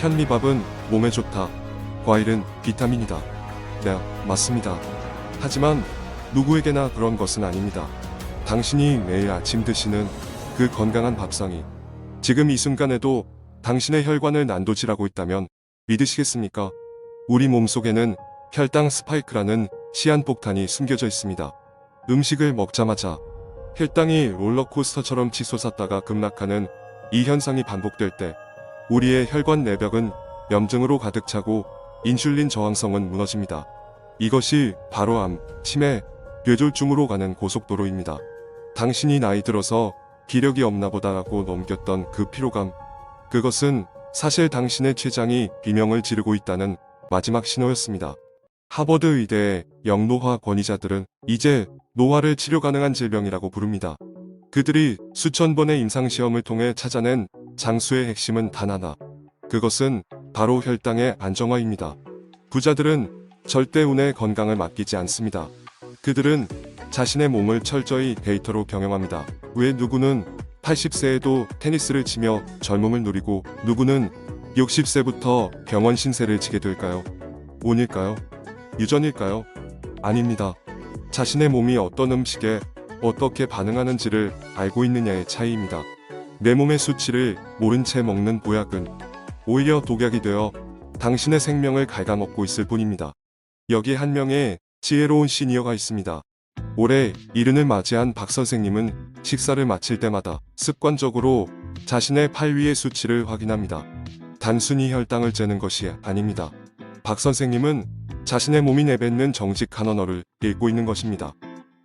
현미밥은 몸에 좋다. 과일은 비타민이다. 네, 맞습니다. 하지만 누구에게나 그런 것은 아닙니다. 당신이 매일 아침 드시는 그 건강한 밥상이 지금 이 순간에도 당신의 혈관을 난도질하고 있다면 믿으시겠습니까? 우리 몸속에는 혈당 스파이크라는 시한폭탄이 숨겨져 있습니다. 음식을 먹자마자 혈당이 롤러코스터처럼 치솟았다가 급락하는 이 현상이 반복될 때 우리의 혈관 내벽은 염증으로 가득 차고 인슐린 저항성은 무너집니다. 이것이 바로 암, 치매, 뇌졸중으로 가는 고속도로입니다. 당신이 나이 들어서 기력이 없나 보다라고 넘겼던 그 피로감. 그것은 사실 당신의 췌장이 비명을 지르고 있다는 마지막 신호였습니다. 하버드 의대의 영노화 권위자들은 이제 노화를 치료 가능한 질병이라고 부릅니다. 그들이 수천 번의 임상시험을 통해 찾아낸 장수의 핵심은 단 하나. 그것은 바로 혈당의 안정화입니다. 부자들은 절대 운의 건강을 맡기지 않습니다. 그들은 자신의 몸을 철저히 데이터로 경영합니다. 왜 누구는 80세에도 테니스를 치며 젊음을 누리고 누구는 60세부터 병원 신세를 지게 될까요? 운일까요? 유전일까요? 아닙니다. 자신의 몸이 어떤 음식에 어떻게 반응하는지를 알고 있느냐의 차이입니다. 내 몸의 수치를 모른 채 먹는 보약은 오히려 독약이 되어 당신의 생명을 갉아먹고 있을 뿐입니다. 여기 한 명의 지혜로운 시니어가 있습니다. 올해 이른을 맞이한 박 선생님은 식사를 마칠 때마다 습관적으로 자신의 팔 위의 수치를 확인합니다. 단순히 혈당을 재는 것이 아닙니다. 박 선생님은 자신의 몸이 내뱉는 정직한 언어를 읽고 있는 것입니다.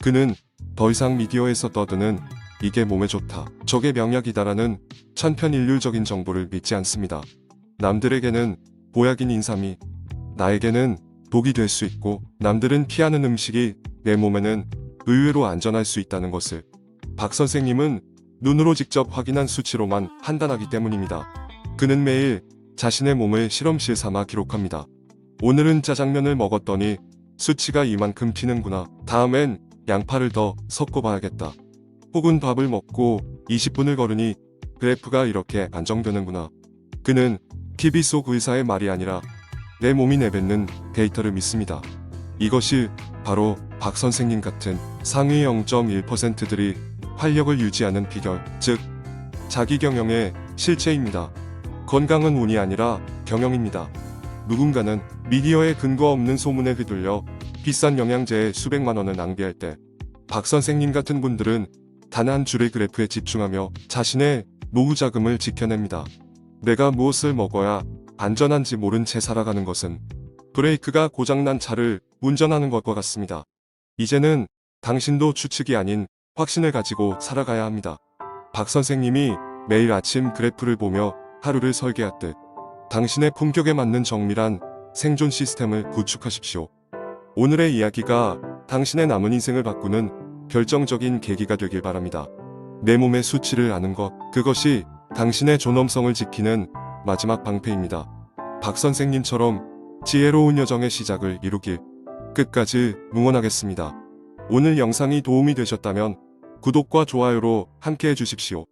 그는 더 이상 미디어에서 떠드는 이게 몸에 좋다, 저게 명약이다라는 천편일률적인 정보를 믿지 않습니다. 남들에게는 보약인 인삼이 나에게는 독이 될 수 있고 남들은 피하는 음식이 내 몸에는 의외로 안전할 수 있다는 것을 박 선생님은 눈으로 직접 확인한 수치로만 판단하기 때문입니다. 그는 매일 자신의 몸을 실험실 삼아 기록합니다. 오늘은 짜장면을 먹었더니 수치가 이만큼 튀는구나. 다음엔 양파를 더 섞어봐야겠다. 혹은 밥을 먹고 20분을 걸으니 그래프가 이렇게 안정되는구나. 그는 TV 속 의사의 말이 아니라 내 몸이 내뱉는 데이터를 믿습니다. 이것이 바로 박 선생님 같은 상위 0.1%들이 활력을 유지하는 비결, 즉 자기 경영의 실체입니다. 건강은 운이 아니라 경영입니다. 누군가는 미디어에 근거 없는 소문에 휘둘려 비싼 영양제에 수백만 원을 낭비할 때 박 선생님 같은 분들은 단 한 줄의 그래프에 집중하며 자신의 노후 자금을 지켜냅니다. 내가 무엇을 먹어야 안전한지 모른 채 살아가는 것은 브레이크가 고장난 차를 운전하는 것과 같습니다. 이제는 당신도 추측이 아닌 확신을 가지고 살아가야 합니다. 박 선생님이 매일 아침 그래프를 보며 하루를 설계하듯 당신의 품격에 맞는 정밀한 생존 시스템을 구축하십시오. 오늘의 이야기가 당신의 남은 인생을 바꾸는 결정적인 계기가 되길 바랍니다. 내 몸의 수치를 아는 것, 그것이 당신의 존엄성을 지키는 마지막 방패입니다. 박 선생님처럼 지혜로운 여정의 시작을 이루길 끝까지 응원하겠습니다. 오늘 영상이 도움이 되셨다면 구독과 좋아요로 함께 해주십시오.